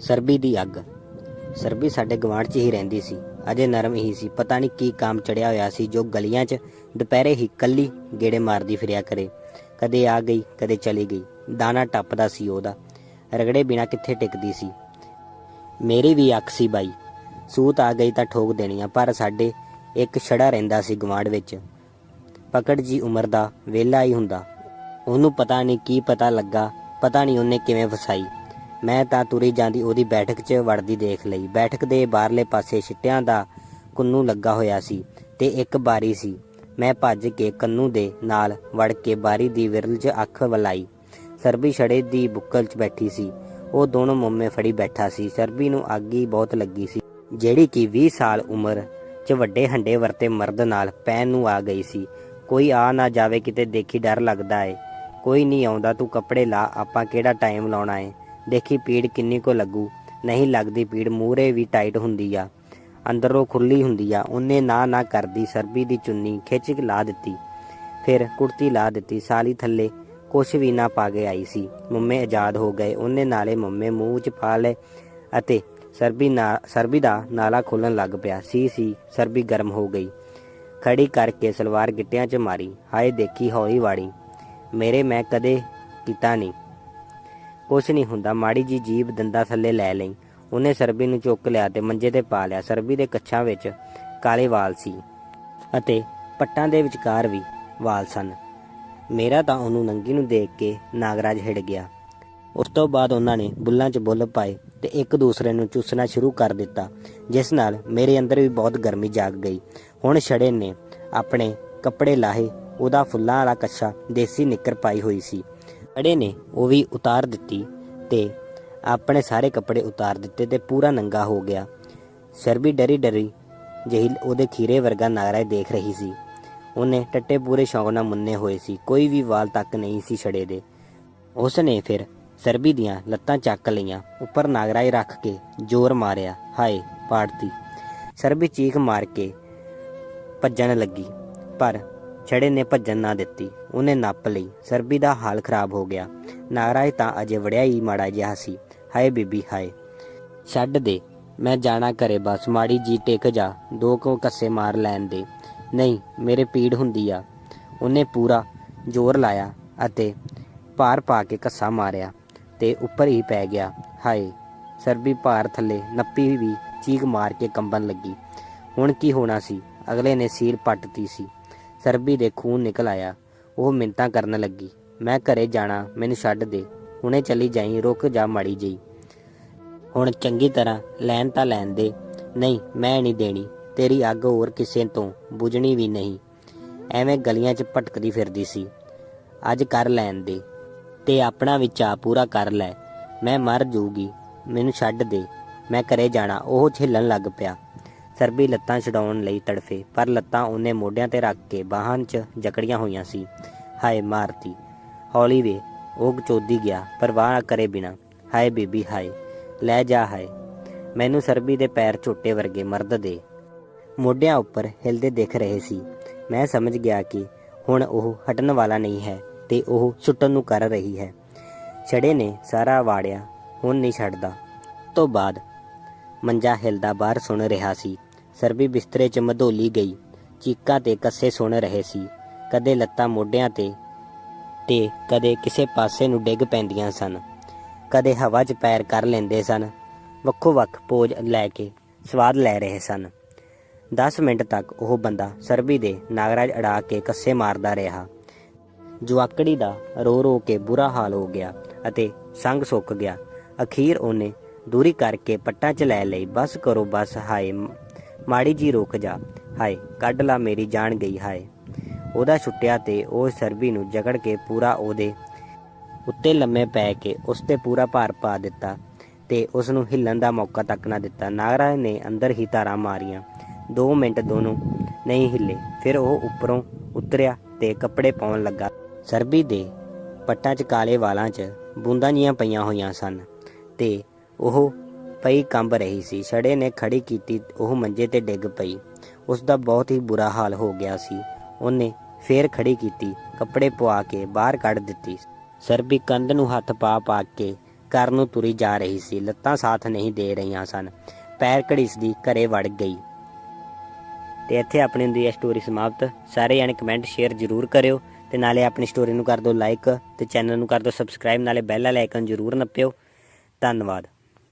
ਸਰਬੀ ਦੀ ਅੱਗ। ਸਰਬੀ ਸਾਡੇ ਗਵਾਂਢ 'ਚ ਹੀ ਰਹਿੰਦੀ ਸੀ। ਅਜੇ ਨਰਮ ਹੀ ਸੀ। ਪਤਾ ਨਹੀਂ ਕੀ ਕਾਮ ਚੜਿਆ ਹੋਇਆ ਸੀ ਜੋ ਗਲੀਆਂ 'ਚ ਦੁਪਹਿਰੇ ਹੀ ਕੱਲੀ ਗੇੜੇ ਮਾਰਦੀ ਫਿਰਿਆ ਕਰੇ। ਕਦੇ ਆ ਗਈ, ਕਦੇ ਚਲੀ ਗਈ। ਦਾਣਾ ਟੱਪਦਾ ਸੀ ਉਹਦਾ। ਰਗੜੇ ਬਿਨਾ ਕਿੱਥੇ ਟਿਕਦੀ ਸੀ। ਮੇਰੀ ਵੀ ਅੱਖ ਸੀ ਬਾਈ। ਸੂਤ ਆ ਗਈ ਤਾਂ ਠੋਕ ਦੇਣੀਆਂ, ਪਰ ਸਾਡੇ ਇੱਕ ਛੜਾ ਰਹਿੰਦਾ ਸੀ ਗਵਾਂਢ ਵਿੱਚ। ਪਕੜ ਜੀ ਉਮਰ ਦਾ ਵੇਲਾ ਹੀ ਹੁੰਦਾ। ਉਹਨੂੰ ਪਤਾ ਨਹੀਂ ਕੀ ਪਤਾ ਲੱਗਾ। ਪਤਾ ਨਹੀਂ ਉਹਨੇ ਕਿਵੇਂ ਫਸਾਈ। ਮੈਂ ਤਾਂ ਤੁਰੀ ਜਾਂਦੀ ਉਹਦੀ ਬੈਠਕ 'ਚ ਵੜਦੀ ਦੇਖ ਲਈ। ਬੈਠਕ ਦੇ ਬਾਹਰਲੇ ਪਾਸੇ ਛਿੱਟਿਆਂ ਦਾ ਕੁੰਨੂ ਲੱਗਾ ਹੋਇਆ ਸੀ ਤੇ ਇੱਕ ਬਾਰੀ ਸੀ। ਮੈਂ ਭੱਜ ਕੇ ਕੰਨੂ ਦੇ ਨਾਲ ਵੜ ਕੇ ਬਾਰੀ ਦੀ ਵਿਰਲ 'ਚ ਅੱਖ ਵਲਾਈ। ਸਰਬੀ ਛੜੇ ਦੀ ਬੁੱਕਲ 'ਚ ਬੈਠੀ ਸੀ। ਉਹ ਦੋਨੋਂ ਮੁੰਮੇ ਫੜੀ ਬੈਠਾ ਸੀ। ਸਰਬੀ ਨੂੰ ਆਗੀ ਬਹੁਤ ਲੱਗੀ ਸੀ। ਜਿਹੜੀ ਕਿ 20 ਸਾਲ ਉਮਰ 'ਚ ਵੱਡੇ ਹੰਡੇ ਵਰਤੇ ਮਰਦ ਨਾਲ ਪੈਣ ਨੂੰ ਆ ਗਈ ਸੀ। ਕੋਈ ਆ ਨਾ ਜਾਵੇ ਕਿਤੇ ਦੇਖੀ ਡਰ ਲੱਗਦਾ ਏ। ਕੋਈ ਨਹੀਂ ਆਉਂਦਾ, ਤੂੰ ਕੱਪੜੇ ਲਾ, ਆਪਾਂ ਕਿਹੜਾ ਟਾਈਮ ਲਾਉਣਾ ਏ? ਦੇਖੀ ਪੀੜ ਕਿੰਨੀ ਕੋ ਲੱਗੂ। ਨਹੀਂ ਲੱਗਦੀ ਪੀੜ ਮੂਰੇ ਵੀ ਟਾਈਟ ਹੁੰਦੀ ਆ। ਅੰਦਰੋਂ ਖੁੱਲੀ ਹੁੰਦੀ ਆ। ਉਹਨੇ ਨਾ ਨਾ ਕਰਦੀ, ਸਰਬੀ ਦੀ ਚੁੰਨੀ ਖਿੱਚ ਕੇ ਲਾ ਦਿੱਤੀ। ਫਿਰ ਕੁੜਤੀ ਲਾ ਦਿੱਤੀ, ਸਾਲੀ ਥੱਲੇ। ਕੁਛ ਵੀ ਨਾ ਪਾ ਕੇ ਆਈ ਸੀ। ਮੰਮੇ ਆਜ਼ਾਦ ਹੋ ਗਏ। ਉਹਨੇ ਨਾਲੇ ਮੰਮੇ ਮੂੰਹ 'ਚ ਪਾ ਲਏ ਅਤੇ ਸਰਬੀ ਨਾ, ਸਰਬੀ ਦਾ ਨਾਲਾ ਖੋਲਣ ਲੱਗ ਪਿਆ। ਸੀ ਸੀ, ਸਰਬੀ ਗਰਮ ਹੋ ਗਈ। ਖੜੀ ਕਰਕੇ ਸਲਵਾਰ ਗਿੱਟਿਆਂ 'ਚ ਮਾਰੀ। ਹਾਏ ਦੇਖੀ ਹੌਲੀ ਵਾੜੀ। ਮੇਰੇ ਮੈਂ ਕਦੇ ਕੀਤਾ ਨਹੀਂ ਕੁਛ ਨਹੀਂ ਹੁੰਦਾ। ਮਾੜੀ ਜੀ ਜੀਬ ਦੰਦਾ ਥੱਲੇ ਲੈ ਲਈ। ਉਹਨੇ ਸਰਬੀ ਨੂੰ ਚੁੱਕ ਲਿਆ ਤੇ ਮੰਜੇ ਤੇ ਪਾ ਲਿਆ। ਸਰਬੀ ਦੇ ਕੱਛਾਂ ਵਿੱਚ ਕਾਲੇ ਵਾਲ ਸੀ ਅਤੇ ਪੱਟਾਂ ਦੇ ਵਿਚਕਾਰ ਵੀ ਵਾਲ ਸਨ। ਮੇਰਾ ਤਾਂ ਉਹਨੂੰ ਨੰਗੀ ਨੂੰ ਦੇਖ ਕੇ ਨਾਗਰਾਜ ਹਿੜ ਗਿਆ। ਉਸ ਤੋਂ ਬਾਅਦ ਉਹਨਾਂ ਨੇ ਬੁੱਲਾਂ 'ਚ ਬੁੱਲ ਪਾਏ ਤੇ ਇੱਕ ਦੂਸਰੇ ਨੂੰ ਚੂਸਣਾ ਸ਼ੁਰੂ ਕਰ ਦਿੱਤਾ, ਜਿਸ ਨਾਲ ਮੇਰੇ ਅੰਦਰ ਵੀ ਬਹੁਤ ਗਰਮੀ ਜਾਗ ਗਈ। ਹੁਣ ਛੜੇ ਨੇ ਆਪਣੇ ਕੱਪੜੇ ਲਾਹੇ, ਉਹਦਾ ਫੁੱਲਾਂ ਵਾਲਾ ਕੱਛਾ ਦੇਸੀ ਨਿੱਕਰ ਪਾਈ ਹੋਈ ਸੀ। ਅੜੇ ਨੇ, ਉਹ ਵੀ ਉਤਾਰ ਦਿੱਤੀ ਤੇ ਆਪਣੇ ਸਾਰੇ ਕੱਪੜੇ ਉਤਾਰ ਦਿੱਤੇ ਤੇ ਪੂਰਾ ਨੰਗਾ ਹੋ ਗਿਆ। ਸ਼ਰਬੀ ਡਰੀ ਡਰੀ ਜਿਹੀ ਉਹਦੇ ਖੀਰੇ ਵਰਗਾ ਨਾਗਰਾਜ ਦੇਖ ਰਹੀ ਸੀ। ਉਹਨੇ ਟੱਟੇ ਪੂਰੇ ਸ਼ੌਂਕ ਨਾਲ ਮੁੰਨੇ ਹੋਏ ਸੀ, ਕੋਈ ਵੀ ਵਾਲ ਤੱਕ ਨਹੀਂ ਸੀ ਛੜੇ ਦੇ। ਉਸ ਨੇ ਫਿਰ ਸਰਬੀ ਦੀਆਂ ਲੱਤਾਂ ਚੱਕ ਲਈਆਂ, ਉੱਪਰ ਨਾਗਰਾਜ ਰੱਖ ਕੇ ਜ਼ੋਰ ਮਾਰਿਆ, ਹਾਏ, ਪਾੜਤੀ। ਸਰਬੀ ਚੀਖ ਮਾਰ ਕੇ ਭੱਜਣ ਲੱਗੀ, ਪਰ ਛੜੇ ਨੇ ਭੱਜਣ ਨਾ ਦਿੱਤੀ। ਉਹਨੇ ਨੱਪ ਲਈ। ਸਰਬੀ ਦਾ ਹਾਲ ਖਰਾਬ ਹੋ ਗਿਆ। ਨਾਗਰਾਜ ਤਾਂ ਅਜੇ ਵੜਿਆ ਹੀ ਮਾੜਾ ਜਿਹਾ ਸੀ। ਹਾਏ ਬੀਬੀ, ਹਾਏ। ਛੱਡ ਦੇ। ਮੈਂ ਜਾਣਾ ਘਰੇ ਬਸ। ਮਾੜੀ ਜੀ ਟਿਕ ਜਾ। ਦੋ ਕੁ ਕੱਸੇ ਮਾਰ ਲੈਣ ਦੇ। ਨਹੀਂ, ਮੇਰੇ ਪੀੜ ਹੁੰਦੀ ਆ। ਉਹਨੇ ਪੂਰਾ ਜ਼ੋਰ ਲਾਇਆ ਅਤੇ ਭਾਰ ਪਾ ਕੇ ਕੱਸਾ ਮਾਰਿਆ ਤੇ ਉੱਪਰ ਹੀ ਪੈ ਗਿਆ। ਹਾਏ। ਸਰਬੀ ਭਾਰ ਥੱਲੇ ਨੱਪੀ ਵੀ ਚੀਕ ਮਾਰ ਕੇ ਕੰਬਣ ਲੱਗੀ। ਹੁਣ ਕੀ ਹੋਣਾ ਸੀ? ਅਗਲੇ ਨੇ ਸੀਲ ਪੱਟਤੀ ਸੀ। ਸਰਬੀ ਦੇ ਖੂਨ ਨਿਕਲ ਆਇਆ। ਉਹ ਮਿੰਤਾਂ ਕਰਨ ਲੱਗੀ। ਮੈਂ ਘਰੇ ਜਾਣਾ, ਮੈਨੂੰ ਛੱਡ ਦੇ। ਹੁਣੇ ਚਲੀ ਜਾਈ, ਰੁਕ ਜਾ ਮਾੜੀ ਜਈ ਹੁਣ ਚੰਗੀ ਤਰ੍ਹਾਂ ਲੈਣ ਤਾਂ ਲੈਣ ਦੇ। ਨਹੀਂ, ਮੈਂ ਨਹੀਂ ਦੇਣੀ। ਤੇਰੀ ਅੱਗ ਹੋਰ ਕਿਸੇ ਤੋਂ ਬੁਝਣੀ ਵੀ ਨਹੀਂ। ਐਵੇਂ ਗਲੀਆਂ 'ਚ ਭਟਕਦੀ ਫਿਰਦੀ ਸੀ। ਅੱਜ ਕਰ ਲੈਣ ਦੇ। ਤੇ ਆਪਣਾ ਵੀ ਪੂਰਾ ਕਰ ਲੈ। ਮੈਂ ਮਰ ਜੂਗੀ। ਮੈਨੂੰ ਛੱਡ ਦੇ। ਮੈਂ ਘਰੇ ਜਾਣਾ। ਉਹ ਝਿੱਲਣ ਲੱਗ ਪਿਆ। ਸਰਬੀ ਲੱਤਾਂ ਛਡਾਉਣ ਲਈ ਤੜਫੇ, ਪਰ ਲੱਤਾਂ ਉਹਨੇ ਮੋਢਿਆਂ ਤੇ ਰੱਖ ਕੇ ਬਾਹਾਂ 'ਚ ਜਕੜੀਆਂ ਹੋਈਆਂ ਸੀ। ਹਾਏ ਮਾਰਤੀ, ਹੌਲੀ ਵੇ ਉਹ ਚੋਦੀ ਗਿਆ, ਪਰਵਾਹ ਕਰੇ ਬਿਨਾ। ਹਾਏ ਬੀਬੀ ਹਾਏ, ਲੈ ਜਾ ਹਾਏ। ਮੈਨੂੰ ਸਰਬੀ ਦੇ ਪੈਰ ਝੋਟੇ ਵਰਗੇ ਮਰਦ ਦੇ। ਮੋਢਿਆਂ ਉੱਪਰ ਹਿਲਦੇ ਦਿਖ ਰਹੇ ਸੀ। ਮੈਂ ਸਮਝ ਗਿਆ ਕਿ ਹੁਣ ਉਹ ਹਟਣ ਵਾਲਾ ਨਹੀਂ ਹੈ ਤੇ ਉਹ ਸੁੱਟਣ ਨੂੰ ਕਰ ਰਹੀ ਹੈ। ਛੜੇ ਨੇ ਸਾਰਾ ਵਾੜਿਆ, ਹੁਣ ਨਹੀਂ ਛੱਡਦਾ। ਤੋਂ ਬਾਅਦ ਮੰਜਾ ਹਿਲਦਾ ਬਾਹਰ ਸੁਣ ਰਿਹਾ ਸੀ। ਸਰਬੀ ਬਿਸਤਰੇ 'ਚ ਮਧੋਲੀ ਗਈ। ਚੀਕਾਂ ਤੇ ਕੱਸੇ ਸੁਣ ਰਹੇ ਸੀ। ਕਦੇ ਲੱਤਾਂ ਮੋਢਿਆਂ ਤੇ ਤੇ ਕਦੇ ਕਿਸੇ ਪਾਸੇ ਨੂੰ ਡਿੱਗ ਪੈਂਦੀਆਂ ਸਨ। ਕਦੇ ਹਵਾ 'ਚ ਪੈਰ ਕਰ ਲੈਂਦੇ ਸਨ। ਵੱਖੋ ਵੱਖ ਪੋਜ ਲੈ ਕੇ ਸਵਾਦ ਲੈ ਰਹੇ ਸਨ। 10 ਮਿੰਟ ਤੱਕ ਉਹ ਬੰਦਾ ਸਰਬੀ ਦੇ ਨਾਗਰਾਜ ਅੜਾ ਕੇ ਕੱਸੇ ਮਾਰਦਾ ਰਿਹਾ। ਜੁਆਕੜੀ ਦਾ ਰੋ ਰੋ ਕੇ ਬੁਰਾ ਹਾਲ ਹੋ ਗਿਆ ਅਤੇ ਸੰਗ ਸੁੱਕ ਗਿਆ। ਅਖੀਰ ਉਹਨੇ ਦੂਰੀ ਕਰਕੇ ਪੱਟਾਂ 'ਚ ਲੈ ਲਈ। ਬਸ ਕਰੋ, ਬਸ, ਹਾਏ ਮਾੜੀ ਜੀ ਰੁਕ ਜਾ। ਹਾਏ, ਕੱਢ ਲਾ ਮੇਰੀ ਜਾਨ ਗਈ, ਹਾਏ। ਉਹਦਾ ਛੁੱਟਿਆ ਤੇ ਉਹ ਸਰਬੀ ਨੂੰ ਜਕੜ ਕੇ ਪੂਰਾ ਉਹਦੇ ਉੱਤੇ ਲੰਮੇ ਪੈ ਕੇ ਉਸ ਤੇ ਪੂਰਾ ਭਾਰ ਪਾ ਦਿੱਤਾ ਤੇ ਉਸ ਨੂੰ ਹਿੱਲਣ ਦਾ ਮੌਕਾ ਤੱਕ ਨਾ ਦਿੱਤਾ। ਨਾਗਰਾਜ ਨੇ ਅੰਦਰ ਹੀ ਧਾਰਾਂ ਮਾਰੀਆਂ। 2 ਮਿੰਟ ਦੋਨੋਂ ਨਹੀਂ ਹਿੱਲੇ। ਫਿਰ ਉਹ ਉੱਪਰੋਂ ਉਤਰਿਆ ਤੇ ਕੱਪੜੇ ਪਾਉਣ ਲੱਗਾ। ਸਰਬੀ ਦੇ ਪੱਟਾਂ 'ਚ ਕਾਲੇ ਵਾਲਾਂ 'ਚ ਬੂੰਦਾਂ ਜੀਆਂ ਪਈਆਂ ਹੋਈਆਂ ਸਨ ਤੇ ਉਹ ਪਈ, ਕੰਬ ਰਹੀ ਸੀ। ਛੜੇ ਨੇ ਖੜੀ ਕੀਤੀ, ਉਹ ਮੰਜੇ ਤੇ ਡਿੱਗ ਪਈ। ਉਸ ਦਾ ਬਹੁਤ ਹੀ ਬੁਰਾ ਹਾਲ ਹੋ ਗਿਆ ਸੀ। ਉਹਨੇ ਫੇਰ ਖੜੀ ਕੀਤੀ, ਕੱਪੜੇ ਪਵਾ ਕੇ ਬਾਹਰ ਕੱਢ ਦਿੱਤੀ। ਸਰਬੀ ਕੰਧ ਨੂੰ ਹੱਥ ਪਾ ਪਾ ਕੇ ਘਰ ਨੂੰ ਤੁਰੀ ਜਾ ਰਹੀ ਸੀ। ਲੱਤਾਂ ਸਾਥ ਨਹੀਂ ਦੇ ਰਹੀਆਂ ਸਨ। ਪੈਰ ਘੜੀਸਦੀ ਘਰੇ ਵੜ ਗਈ। ਤੇ ਇੱਥੇ ਆਪਣੀ ਹੁੰਦੀ ਹੈ ਸਟੋਰੀ ਸਮਾਪਤ। ਸਾਰੇ ਜਾਣੇ ਕਮੈਂਟ ਸ਼ੇਅਰ ਜ਼ਰੂਰ ਕਰਿਓ ਤੇ ਨਾਲੇ ਆਪਣੀ ਸਟੋਰੀ ਨੂੰ ਕਰ ਦਿਓ ਲਾਈਕ ਤੇ ਚੈਨਲ ਨੂੰ ਕਰ ਦਿਓ ਸਬਸਕ੍ਰਾਈਬ ਨਾਲੇ ਬੈਲ ਵਾਲਾ ਆਈਕਨ ਜ਼ਰੂਰ ਨੱਪਿਓ। ਧੰਨਵਾਦ।